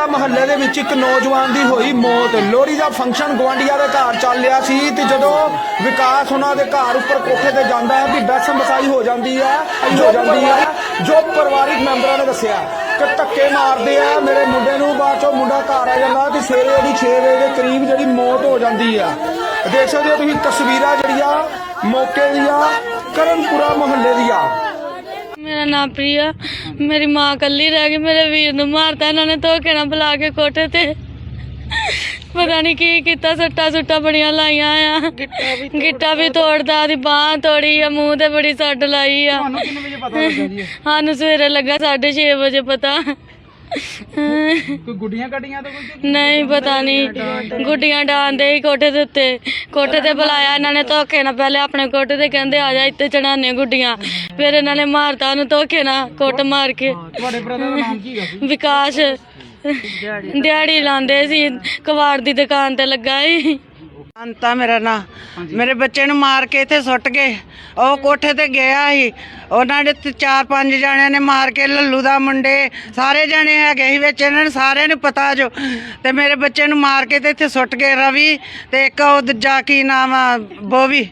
ਕਰਨਪੁਰਾ ਮਹੱਲੇ ਦੇ ਵਿੱਚ ਇੱਕ ਨੌਜਵਾਨ ਦੀ ਹੋਈ ਮੌਤ। ਲੋਹੜੀ ਦਾ ਫੰਕਸ਼ਨ ਗਵਾਂਡੀਆਂ ਦੇ ਘਰ ਚੱਲ ਰਿਹਾ ਸੀ ਤੇ ਜਦੋਂ ਵਿਕਾਸ ਉਹਨਾਂ ਦੇ ਘਰ ਉੱਪਰ ਕੋਠੇ ਤੇ ਜਾਂਦਾ ਹੈ ਵੀ ਬੈਸਮ ਬਸਾਈ ਹੋ ਜਾਂਦੀ ਹੈ ਹੋ ਜਾਂਦੀ ਹੈ, ਜੋ ਪਰਿਵਾਰਿਕ ਮੈਂਬਰਾਂ ਨੇ ਦੱਸਿਆ ਕਿ ਧੱਕੇ ਮਾਰਦੇ ਆ ਮੇਰੇ ਮੁੰਡੇ ਨੂੰ, ਬਾਅਦ ਚੋਂ ਮੁੰਡਾ ਘਰ ਆ ਜਾਂਦਾ ਤੇ ਸਵੇਰੇ ਉਹਦੀ 6 ਵਜੇ ਦੇ ਕਰੀਬ ਜਿਹੜੀ ਮੌਤ ਹੋ ਜਾਂਦੀ ਆ। ਦੇਖ ਸਕਦੇ ਹੋ ਤੁਸੀਂ ਤਸਵੀਰਾਂ ਜਿਹੜੀਆਂ ਮੌਕੇ ਦੀਆਂ ਕਰਨਪੁਰਾ ਮਹੱਲੇ ਦੀਆਂ। ਮੇਰਾ ਨਾਮ ਪ੍ਰਿਆ। ਮੇਰੀ ਮਾਂ ਕੱਲੀ ਰਹਿ ਗਈ ਮੇਰੇ ਵੀਰ ਨੂੰ ਮਾਰਤਾ ਇਹਨਾਂ ਨੇ ਧੋਕੇ ਨਾਲ ਬੁਲਾ ਕੇ ਕੋਠੇ ਤੇ। ਪਤਾ ਨਹੀਂ ਕੀ ਕੀਤਾ ਸੱਟਾ ਸੁੱਟਾ ਬੜੀਆਂ ਲਾਈਆਂ ਆ। ਗਿੱਟਾ ਵੀ ਤੋੜਦਾ ਦੀ ਬਾਹ ਤੋੜੀ ਆ ਮੂੰਹ ਤੇ ਬੜੀ ਸੱਟ ਲਾਈ ਆ। ਤੁਹਾਨੂੰ ਕਿੰਨੇ ਵਜੇ ਪਤਾ ਲੱਗਾ ਜੀ ਇਹ? ਸਾਨੂੰ ਸਵੇਰੇ ਲੱਗਾ 6:30 ਵਜੇ ਪਤਾ। ਕੋਈ ਗੁੱਡੀਆਂ ਕੱਢੀਆਂ ਤਾਂ ਕੋਈ ਨਹੀਂ ਪਤਾ ਨਹੀਂ। ਗੁੱਡੀਆਂ ਡਾਂਦੇ ਹੀ ਕੋਠੇ ਦੇ ਉੱਤੇ। ਕੋਠੇ ਤੇ ਬੁਲਾਇਆ ਇਹਨਾਂ ਨੇ ਧੋਕੇ ਨਾਲ। ਪਹਿਲੇ ਆਪਣੇ ਕੋਠੇ ਤੇ ਕਹਿੰਦੇ ਆ ਜਾ ਇੱਥੇ ਚੜਾਣੇ ਗੁੱਡੀਆਂ। ਫਿਰ ਇਹਨਾਂ ਨੇ ਮਾਰਤਾ ਉਹਨੂੰ ਧੋਕੇ ਨਾਲ ਕੁੱਟ ਮਾਰ ਕੇ। ਤੁਹਾਡੇ ਬ੍ਰਦਰ ਦਾ ਨਾਮ ਕੀ ਹੈਗਾ ਸੀ? ਵਿਕਾਸ। ਦਿਹਾੜੀ ਲਾਉਂਦੇ ਸੀ ਕਬਾੜ ਦੀ ਦੁਕਾਨ ਤੇ ਲੱਗਾ ਸੀ। ਅੰਤਾ ਮੇਰਾ ਨਾਂ। ਮੇਰੇ ਬੱਚੇ ਨੂੰ ਮਾਰ ਕੇ ਇੱਥੇ ਸੁੱਟ ਗਏ। ਉਹ ਕੋਠੇ ਤੇ ਗਿਆ ਸੀ। ਉਹਨਾਂ ਦੇ ਤੇ ਚਾਰ ਪੰਜ ਜਣਿਆਂ ਨੇ ਮਾਰ ਕੇ ਲੱਲੂ ਦਾ ਮੁੰਡੇ ਸਾਰੇ ਜਣੇ ਹੈਗੇ ਸੀ ਵਿੱਚ। ਇਹਨਾਂ ਨੂੰ ਸਾਰਿਆਂ ਨੂੰ ਪਤਾ ਜੋ। ਤੇ ਮੇਰੇ ਬੱਚੇ ਨੂੰ ਮਾਰ ਕੇ ਤੇ ਇੱਥੇ ਸੁੱਟ ਗਏ ਰਵੀ ਤੇ ਇੱਕ ਉਹ ਦੂਜਾ ਕੀ ਨਾਮ ਆ ਬੋਵੀ।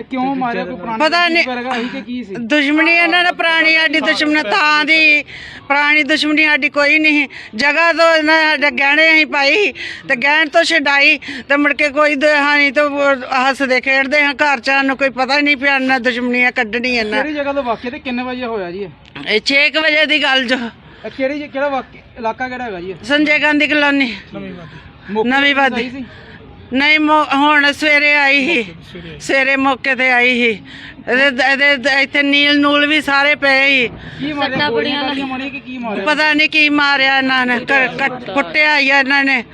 ਕਿਉਂ ਮਾਰਿਆ? ਕੋਈ ਪੁਰਾਣੀ ਪਤਾ ਨਹੀਂ। ਵਰਗਾ ਸੀ ਕਿ ਕੀ ਸੀ? ਦੁਸ਼ਮਣੀ ਇਹਨਾਂ ਨਾਲ ਪੁਰਾਣੀ ਸਾਡੀ ਦੁਸ਼ਮਣੀ ਤਾਂ ਦੀ ਪੁਰਾਣੀ ਦੁਸ਼ਮਣੀ ਸਾਡੀ ਕੋਈ ਨਹੀਂ ਜਗ੍ਹਾ ਤੋਂ ਇਹਨਾਂ ਸਾਡੇ ਗਹਿਣੇ ਅਸੀਂ ਪਾਈ ਤੇ ਗਹਿਣ ਤੋਂ ਛਡਾਈ ਤੇ ਮੁੜ ਕੇ ਕੋਈ ਹਾਨੀ ਤੋਂ ਹੱਸਦੇ ਖੇਡਦੇ ਹਾਂ। ਘਰ ਚ ਸਾਨੂੰ ਕੋਈ ਪਤਾ ਹੀ ਨਹੀਂ ਪਿਆ ਇਹਨਾਂ ਦੁਸ਼ਮਣੀਆਂ ਕੱਢਣੀ ਇਹਨਾਂ। ਕਿਹੜੀ ਜਗ੍ਹਾ ਤੋਂ ਵਾਕਿਆ ਤੇ ਕਿੰਨੇ ਵਜੇ ਹੋਇਆ ਜੀ ਇਹ? ਇਹ 6 ਵਜੇ ਦੀ ਗੱਲ ਜੋ। ਇਹ ਕਿਹੜੀ ਜ- ਕਿਹੜਾ ਵਾਕਿਆ ਇਲਾਕਾ ਕਿਹੜਾ ਹੈਗਾ ਜੀ? ਸੰਜੇ ਗਾਂਧੀ ਕਲੋਨੀ। ਨਵੀਂ ਸੀ? ਨਹੀਂ ਮੌ- ਹੁਣ ਸਵੇਰੇ ਆਈ ਸੀ। ਸਵੇਰੇ ਮੌਕੇ ਤੇ ਆਈ ਸੀ। ਇਹਦੇ ਇਹਦੇ ਇੱਥੇ ਨੀਲ ਨੂਲ ਵੀ ਸਾਰੇ ਪਏ ਸੀ। ਕੀ ਮਾਰਿਆ? ਗੋਲੀਆਂ ਕਾਲੀਆਂ ਮਾਰੀਆਂ ਕਿ ਕੀ ਮਾਰਿਆ? ਪਤਾ ਨਹੀਂ ਕੀ ਮਾਰਿਆ ਇਹਨਾਂ ਨੇ। ਕ- ਕੱਟ- ਕੁੱਟਿਆ ਹੀ ਆ ਇਹਨਾਂ ਨੇ।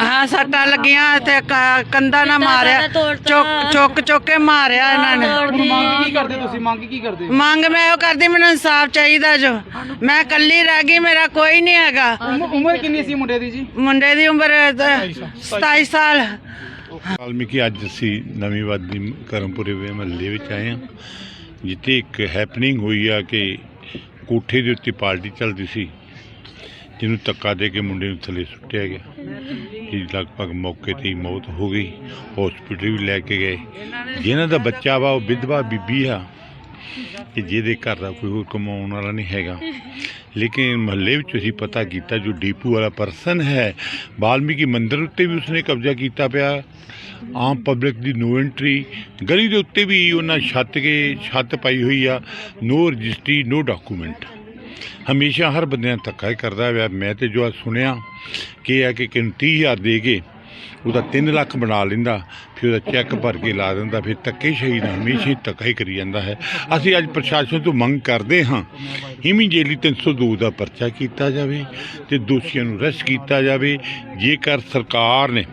ਹਾਂ ਸੱਟਾਂ ਲੱਗੀਆਂ ਤੇ ਕ- ਕੰਧਾਂ ਨਾਲ ਮਾਰਿਆ। ਚੁੱਕ ਚੁੱਕ ਚੁੱਕ ਕੇ ਮਾਰਿਆ ਇਹਨਾਂ ਨੇ। ਹੁਣ ਮੰਗ ਕੀ ਕਰਦੇ ਤੁਸੀਂ? ਮੰਗ ਕੀ ਕਰਦੇ? ਮੰਗ ਮੈਂ ਉਹ ਕਰਦੀ ਮੈਨੂੰ ਇਨਸਾਫ ਚਾਹੀਦਾ ਜੋ। ਮੈਂ ਇਕੱਲੀ ਰਹਿ ਗਈ ਮੇਰਾ ਕੋਈ ਨਹੀਂ ਹੈਗਾ। ਉਮ- ਉਮਰ ਕਿੰਨੀ ਸੀ ਮੁੰਡੇ ਦੀ ਜੀ? ਮੁੰਡੇ ਦੀ ਉਮਰ ਤਾਂ 27 ਸਾਲ। ਵਾਲਮੀਕੀ ਅੱਜ ਅਸੀਂ ਨਵੀਂ ਵਾਦੀ ਕਰਮਪੁਰੇ ਦੇ ਮਹੱਲੇ ਵਿੱਚ ਆਏ ਹਾਂ ਜਿੱਥੇ ਇੱਕ ਹੈਪਨਿੰਗ ਹੋਈ ਆ ਕਿ ਕੋਠੇ ਦੇ ਉੱਤੇ ਪਾਰਟੀ ਚੱਲਦੀ ਸੀ। ਜਿਹਨੂੰ ਧੱਕਾ ਦੇ ਕੇ ਮੁੰਡੇ ਨੂੰ ਥੱਲੇ ਸੁੱਟਿਆ ਗਿਆ। ਜੀ, ਲਗਭਗ ਮੌਕੇ ਤੇ ਹੀ ਮੌਤ ਹੋ ਗਈ। ਹਸਪੀਟਲ ਵੀ ਲੈ ਕੇ ਗਏ। ਜਿਹਨਾਂ ਦਾ ਬੱਚਾ ਵਾ, ਉਹ ਵਿਧਵਾ ਬੀਬੀ ਆ। ਕਿ ਜਿਹਦੇ ਘਰ ਦਾ ਕੋਈ ਹੋਰ ਕਮਾਉਣ ਵਾਲਾ ਨਹੀਂ ਹੈਗਾ। ਲੇਕਿਨ ਮਹੱਲੇ ਵਿੱਚ ਅਸੀਂ ਪਤਾ ਕੀਤਾ, ਜੋ ਡੀਪੂ ਵਾਲਾ ਪਰਸਨ ਹੈ ਵਾਲਮੀਕੀ ਮੰਦਿਰ ਉੱਤੇ ਵੀ ਉਸਨੇ ਕਬਜ਼ਾ ਕੀਤਾ ਪਿਆ। ਆਮ ਪਬਲਿਕ ਦੀ ਨੋ ਐਂਟਰੀ। ਗਲੀ ਦੇ ਉੱਤੇ ਵੀ ਉਹਨਾਂ ਛੱਤ ਕੇ ਛੱਤ ਪਾਈ ਹੋਈ ਆ। No registry, no document. ਹਮੇਸ਼ਾ ਹਰ ਬੰਦੇ ਨਾਲ ਧੱਕਾ ਹੀ ਕਰਦਾ ਹੋਇਆ ਮੈਂ ਤੇ ਜੋ ਸੁਣਿਆ ਕਿ ਇਹ ਆ ਕਿ ਕਿਨ 30000 ਦੇ ਕੇ ਉਹਦਾ 3 ਲੱਖ ਬਣਾ ਲੈਂਦਾ, ਫਿਰ ਉਹਦਾ ਚੈੱਕ ਭਰ ਕੇ ਲਾ ਦਿੰਦਾ, ਫਿਰ ਧੱਕੇ ਸ਼ਹੀਦ ਹਮੇਸ਼ਾ ਹੀ ਧੱਕਾ ਹੀ ਕਰੀ ਜਾਂਦਾ ਹੈ। ਅਸੀਂ ਅੱਜ ਪ੍ਰਸ਼ਾਸਨ ਤੋਂ ਮੰਗ ਕਰਦੇ ਹਾਂ ਇਮੀਡੀਏਟਲੀ 302 ਦਾ ਪਰਚਾ ਕੀਤਾ ਜਾਵੇ ਤੇ ਦੋਸ਼ੀਆਂ ਨੂੰ ਅਰੈਸਟ ਕੀਤਾ ਜਾਵੇ। ਜੇਕਰ ਸਰਕਾਰ ਨੇ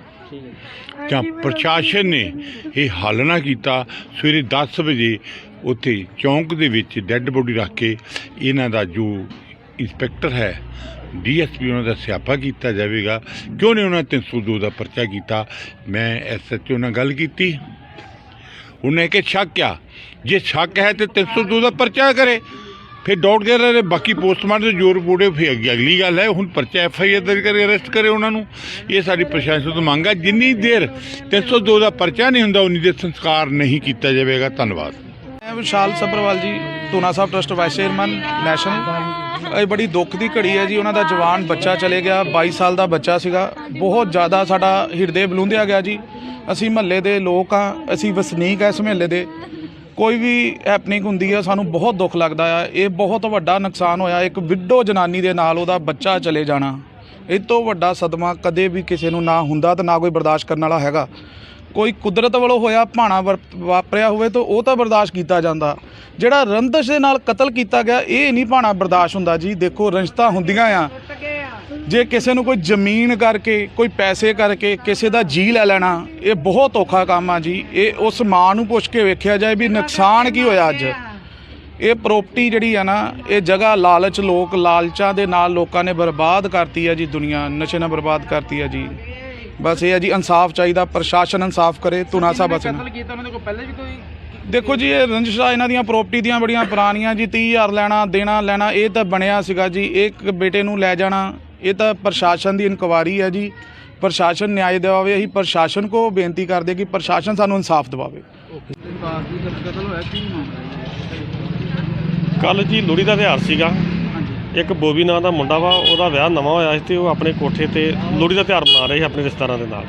ਜਾਂ ਪ੍ਰਸ਼ਾਸਨ ਨੇ ਇਹ ਹੱਲ ਨਾ ਕੀਤਾ, ਸਵੇਰੇ 10 ਵਜੇ ਉੱਥੇ ਚੌਂਕ ਦੇ ਵਿੱਚ ਡੈੱਡ ਬੋਡੀ ਰੱਖ ਕੇ ਇਹਨਾਂ ਦਾ ਜੋ ਇੰਸਪੈਕਟਰ ਹੈ ਡੀਐਸਪੀ ਉਹਨਾਂ ਦਾ ਸਿਆਪਾ ਕੀਤਾ ਜਾਵੇਗਾ। ਕਿਉਂ ਨਹੀਂ ਉਹਨਾਂ 302 ਦਾ ਪਰਚਾ ਕੀਤਾ? ਮੈਂ ਐਸਐਚਓ ਨਾਲ ਗੱਲ ਕੀਤੀ। ਉਹਨੇ ਕਿ ਸ਼ੱਕ ਆ। ਜੇ ਸ਼ੱਕ ਹੈ ਤੇ 302 ਦਾ ਪਰਚਾ ਕਰੇ। ਫਿਰ ਡਾਊਟ ਦੇ ਰਹੇ ਬਾਕੀ ਪੋਸਟਮਾਰਟਮ ਦੇ ਜੋ ਰਿਪੋਰਟ ਹੈ ਫਿਰ ਅੱਗੇ ਅਗਲੀ ਗੱਲ ਹੈ, ਹੁਣ ਪਰਚਾ ਐਫ ਆਈ ਆਰ ਦਰਜ ਕਰੇ, ਅਰੈਸਟ ਕਰੇ ਉਹਨਾਂ ਨੂੰ। ਇਹ ਸਾਡੀ ਪ੍ਰਸ਼ਾਸਨ ਤੋਂ ਮੰਗ ਹੈ ਜਿੰਨੀ ਦੇਰ 302 ਦਾ ਪਰਚਾ ਨਹੀਂ ਹੁੰਦਾ, ਉਨੀ ਦੇਰ ਸੰਸਕਾਰ ਨਹੀਂ ਕੀਤਾ ਜਾਵੇਗਾ। ਧੰਨਵਾਦ। ਮੈਂ ਵਿਸ਼ਾਲ ਸੱਭਰਵਾਲ ਜੀ ਟੂਨਾ ਸਾਹਿਬ ਟਰਸਟ ਵਾਈਸ ਚੇਅਰਮੈਨ ਨੈਸ਼ਨਲ ਇਹ ਬੜੀ ਦੁੱਖ ਦੀ ਘੜੀ ਹੈ ਜੀ, ਉਹਨਾਂ ਦਾ ਜਵਾਨ ਬੱਚਾ ਚਲੇ ਗਿਆ 22 ਸਾਲ ਦਾ ਬੱਚਾ ਸੀਗਾ। ਬਹੁਤ ਜ਼ਿਆਦਾ ਸਾਡਾ ਹਿਰਦੇ ਬਲੂੰਦਿਆ ਗਿਆ ਜੀ। ਅਸੀਂ ਮਹੱਲੇ ਦੇ ਲੋਕ ਆ ਅਸੀਂ ਵਸਨੀਕ ਆ ਇਸ ਮਹੱਲੇ ਦੇ। ਕੋਈ ਵੀ ਹੈਪਨਿੰਗ ਹੁੰਦੀ ਹੈ, ਸਾਨੂੰ ਬਹੁਤ ਦੁੱਖ ਲੱਗਦਾ ਆ। ਇਹ ਬਹੁਤ ਵੱਡਾ ਨੁਕਸਾਨ ਹੋਇਆ, ਇੱਕ ਵਿਡੋ ਜਨਾਨੀ ਦੇ ਨਾਲ ਉਹਦਾ ਬੱਚਾ ਚਲੇ ਜਾਣਾ। ਇਹ ਤੋਂ ਵੱਡਾ ਸਦਮਾ ਕਦੇ ਵੀ ਕਿਸੇ ਨੂੰ ਨਾ ਹੁੰਦਾ ਤੇ ਨਾ ਕੋਈ ਬਰਦਾਸ਼ਤ ਕਰਨ ਵਾਲਾ ਹੈਗਾ। ਕੋਈ ਕੁਦਰਤ ਵੱਲੋਂ ਹੋਇਆ ਭਾਣਾ ਵਰ- ਵਾਪਰਿਆ ਹੋਵੇ ਤਾਂ ਉਹ ਤਾਂ ਬਰਦਾਸ਼ਤ ਕੀਤਾ ਜਾਂਦਾ। ਜਿਹੜਾ ਰੰਦਸ਼ ਦੇ ਨਾਲ ਕਤਲ ਕੀਤਾ ਗਿਆ, ਇਹ ਨਹੀਂ ਭਾਣਾ ਬਰਦਾਸ਼ਤ ਹੁੰਦਾ ਜੀ। ਦੇਖੋ ਰੰਜਤਾ ਹੁੰਦੀਆਂ ਆ। ਜੇ ਕਿਸੇ ਨੂੰ ਕੋਈ ਜ਼ਮੀਨ ਕਰਕੇ, ਕੋਈ ਪੈਸੇ ਕਰਕੇ ਕਿਸੇ ਦਾ ਜੀ ਲੈ ਲੈਣਾ, ਇਹ ਬਹੁਤ ਔਖਾ ਕੰਮ ਆ ਜੀ। ਇਹ ਉਸ ਮਾਂ ਨੂੰ ਪੁੱਛ ਕੇ ਵੇਖਿਆ ਜਾਏ ਵੀ ਨੁਕਸਾਨ ਕੀ ਹੋਇਆ ਅੱਜ। ਇਹ ਪ੍ਰਾਪਰਟੀ ਜਿਹੜੀ ਆ ਨਾ, ਇਹ ਜਗ੍ਹਾ ਲਾਲਚ ਲੋਕ ਲਾਲਚਾਂ ਦੇ ਨਾਲ ਲੋਕਾਂ ਨੇ ਬਰਬਾਦ ਕਰਤੀ ਆ ਜੀ ਦੁਨੀਆ, ਨਸ਼ੇ ਨਾਲ ਬਰਬਾਦ ਕਰਤੀ ਆ ਜੀ। ਬਸ ਇਹ ਆ ਜੀ ਇਨਸਾਫ ਚਾਹੀਦਾ ਪ੍ਰਸ਼ਾਸਨ ਇਨਸਾਫ ਕਰੇ ਤੁਨਾ ਸਾਹਿਬ ਬਸ ਕਤਲ ਕੀਤਾ? ਉਹਨਾਂ ਦੇ ਕੋਲ ਪਹਿਲੇ ਵੀ ਕੋਈ ਦੇਖੋ ਜੀ ਇਹ ਰੰਜਿਸ਼ਾਂ ਇਹਨਾਂ ਦੀਆਂ ਪ੍ਰਾਪਰਟੀ ਦੀਆਂ ਬੜੀਆਂ ਪੁਰਾਣੀਆਂ ਜੀ 30000 ਲੈਣਾ ਦੇਣਾ ਲੈਣਾ ਇਹ ਤਾਂ ਬਣਿਆ ਸੀਗਾ ਜੀ ਇੱਕ ਬੇਟੇ ਨੂੰ ਲੈ ਜਾਣਾ ਇਹ ਤਾਂ ਪ੍ਰਸ਼ਾਸਨ ਦੀ ਇਨਕੁਆਰੀ ਹੈ ਜੀ। ਪ੍ਰਸ਼ਾਸਨ ਨਿਆਂ ਦਿਵਾਵੇ ਅਸੀਂ ਪ੍ਰਸ਼ਾਸਨ ਕੋ ਬੇਨਤੀ ਕਰਦੇ ਕਿ ਪ੍ਰਸ਼ਾਸਨ ਸਾਨੂੰ ਇਨਸਾਫ ਦਿਵਾਵੇ। ਹੈ? ਕੱਲ ਜੀ ਲੋਹੜੀ ਦਾ ਤਿਉਹਾਰ ਸੀਗਾ। ਇੱਕ ਬੋਬੀ ਨਾਂ ਦਾ ਮੁੰਡਾ ਵਾ, ਉਹਦਾ ਵਿਆਹ ਨਵਾਂ ਹੋਇਆ ਸੀ ਤੇ ਉਹ ਆਪਣੇ ਕੋਠੇ ਤੇ ਲੋਹੜੀ ਦਾ ਤਿਉਹਾਰ ਮਨਾ ਰਹੇ ਸੀ ਆਪਣੇ ਰਿਸ਼ਤੇਦਾਰਾਂ ਦੇ ਨਾਲ।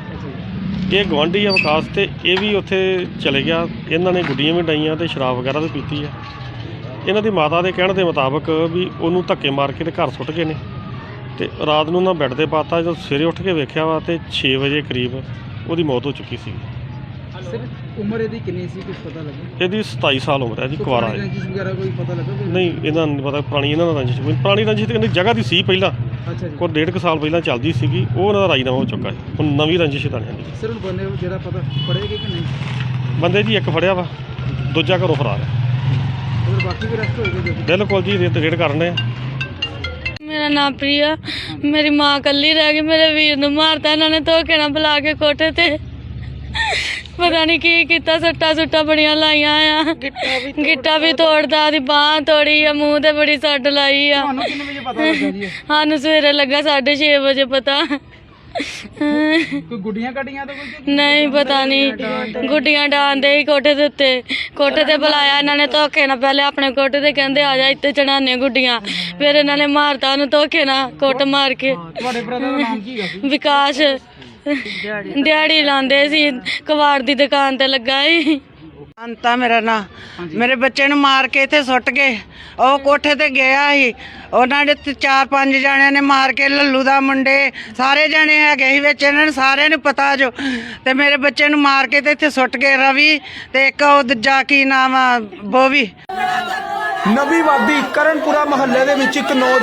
ਇਹ ਗਵਾਂਢੀ ਆ ਵਿਕਾਸ ਤੇ ਇਹ ਵੀ ਉੱਥੇ ਚਲੇ ਗਿਆ। ਇਹਨਾਂ ਨੇ ਗੁੱਡੀਆਂ ਵੀ ਡਾਈਆਂ ਤੇ ਸ਼ਰਾਬ ਵਗੈਰਾ ਵੀ ਪੀਤੀ ਆ। ਇਹਨਾਂ ਦੀ ਮਾਤਾ ਦੇ ਕਹਿਣ ਦੇ ਮੁਤਾਬਕ ਵੀ ਉਹਨੂੰ ਧੱਕੇ ਮਾਰ ਕੇ ਤੇ ਘਰ ਸੁੱਟ ਗਏ ਨੇ। ਤੇ ਰਾਤ ਨੂੰ ਉਹਨਾਂ ਬੈੱਡ ਤੇ ਪਾਤਾ, ਜਦੋਂ ਸਵੇਰੇ ਉੱਠ ਕੇ ਵੇਖਿਆ ਵਾ ਤੇ 6 ਵਜੇ ਕਰੀਬ ਉਹਦੀ ਮੌਤ ਹੋ ਚੁੱਕੀ ਸੀ। ਸਰ ਉਮਰ ਇਹਦੀ ਕਿੰਨੀ ਸੀ? ਕੁਝ ਪਤਾ ਲੱਗਾ? ਇਹਦੀ 27 ਸਾਲ ਉਮਰ ਹੈ ਜੀ ਕੁਆਰਾ ਹੈ। ਰੰਜਿਸ਼ ਵਗੈਰਾ ਕੋਈ ਪਤਾ ਲੱਗਾ ਕੋਈ? ਨਹੀਂ ਇਹਨਾਂ ਨੂੰ ਨਹੀਂ ਪਤਾ ਪੁਰਾਣੀ ਇਹਨਾਂ ਦਾ ਰੰਜਿਸ਼ ਕੋਈ ਪੁਰਾਣੀ ਰੰਜਿਸ਼ ਤੇ ਕਹਿੰਦੇ ਜਗ੍ਹਾ ਦੀ ਸੀ ਪਹਿਲਾਂ। ਅੱਛਾ ਜੀ। ਕੋਈ ਡੇਢ ਕੁ ਸਾਲ ਪਹਿਲਾਂ ਚੱਲਦੀ ਸੀਗੀ ਉਹ ਉਹਨਾਂ ਦਾ ਰਾਜੀਨਾਮਾ ਹੋ ਚੁੱਕਾ ਹੈ। ਹੁਣ ਨਵੀਂ ਰੰਜਿਸ਼ ਤਾਂ ਨਹੀਂ ਹੈਗੀ। ਸਰ ਹੁਣ ਬੰਦੇ ਨੂੰ ਜਿਹੜਾ ਪਤਾ ਪੜੇਗੀ ਕਿ ਨਹੀਂ? ਬੰਦੇ ਜੀ ਇੱਕ ਫੜਿਆ ਵਾ ਦੂਜਾ ਘਰੋਂ ਫਰਾਰ ਹੈ ਅਗਰ ਬਾਕੀ ਵੀ ਰੈਸਟ ਹੋਏਗਾ ਜੀ ਬਿਲਕੁਲ ਜੀ ਰੇਟ ਰੇਡ ਕਰਨੇ ਆ। ਮੇਰਾ ਨਾਮ ਪ੍ਰਿਆ ਮੇਰੀ ਮਾਂ ਕੱਲੀ ਰਹਿ ਗਈ ਮੇਰੇ ਵੀਰ ਨੂੰ ਮਾਰਤਾ ਇਹਨਾਂ ਨੇ ਧੋਕੇ ਨਾਲ ਬੁਲਾ ਕੇ ਕੋਠੇ ਤੇ। ਪਤਾ ਨਹੀਂ ਕੀ ਕੀਤਾ ਸੱਟਾ ਸੁੱਟਾਂ ਬੜੀਆਂ ਲਾਈਆਂ ਆ। ਗਿੱਟਾ ਵੀ ਤੋੜਦਾ। ਦੀ ਬਾਹ ਤੋੜੀ ਆ ਮੂੰਹ ਤੇ ਬੜੀ ਸੱਟ ਲਾਈ ਆ। ਤੁਹਾਨੂੰ ਕਿੰਨੇ ਵਜੇ ਪਤਾ ਲੱਗਾ ਜੀ ਇਹ? ਸਾਨੂੰ ਸਵੇਰੇ ਲੱਗਾ 6:30 ਵਜੇ ਪਤਾ। ਕੋਈ ਗੁੱਡੀਆਂ ਕੱਢੀਆਂ ਤਾਂ ਕੋਈ ਨਹੀਂ ਪਤਾ ਨਹੀਂ ਗੁੱਡੀਆਂ ਡਾਂਦੇ ਹੀ ਕੋਠੇ ਦੇ ਉੱਤੇ। ਕੋਠੇ ਤੇ ਬੁਲਾਇਆ ਇਹਨਾਂ ਨੇ ਧੋਕੇ ਨਾਲ। ਪਹਿਲੇ ਆਪਣੇ ਕੋਠੇ ਤੇ ਕਹਿੰਦੇ ਆ ਜਾ ਇੱਥੇ ਚੜਾਣੇ ਗੁੱਡੀਆਂ। ਫਿਰ ਇਹਨਾਂ ਨੇ ਮਾਰਤਾ ਉਹਨੂੰ ਧੋਕੇ ਨਾਲ ਕੁੱਟ ਮਾਰ ਕੇ। ਤੁਹਾਡੇ ਬ੍ਰਦਰ ਦਾ ਨਾਮ ਕੀ ਹੈਗਾ ਸੀ? ਵਿਕਾਸ। ਦਿਹਾੜੀ। ਲਾਉਂਦੇ ਸੀ ਕਬਾੜ ਦੀ ਦੁਕਾਨ ਤੇ ਲੱਗਾ ਸੀ। ਅੰਤਾ ਮੇਰਾ ਨਾਂ। ਮੇਰੇ ਬੱਚੇ ਨੂੰ ਮਾਰ ਕੇ ਇੱਥੇ ਸੁੱਟ ਗਏ। ਉਹ ਕੋਠੇ ਤੇ ਗਿਆ ਸੀ। ਉਹਨਾਂ ਦੇ ਤੇ ਚਾਰ ਪੰਜ ਜਣਿਆਂ ਨੇ ਮਾਰ ਕੇ ਲੱਲੂ ਦਾ ਮੁੰਡੇ ਸਾਰੇ ਜਣੇ ਹੈਗੇ ਸੀ ਵਿੱਚ। ਇਹਨਾਂ ਨੂੰ ਸਾਰਿਆਂ ਨੂੰ ਪਤਾ ਜੋ। ਤੇ ਮੇਰੇ ਬੱਚੇ ਨੂੰ ਮਾਰ ਕੇ ਤੇ ਇੱਥੇ ਸੁੱਟ ਗਏ ਰਵੀ ਤੇ ਇੱਕ ਉਹ ਦੂਜਾ ਕੀ ਨਾਮ ਆ ਬੋਵੀ। ਨਵੀਂ ਵਾਦੀ ਕਰਨਪੁਰਾ ਮਹੱਲੇ ਦੇ ਵਿੱਚ ਇੱਕ ਨੌਜਵਾਨ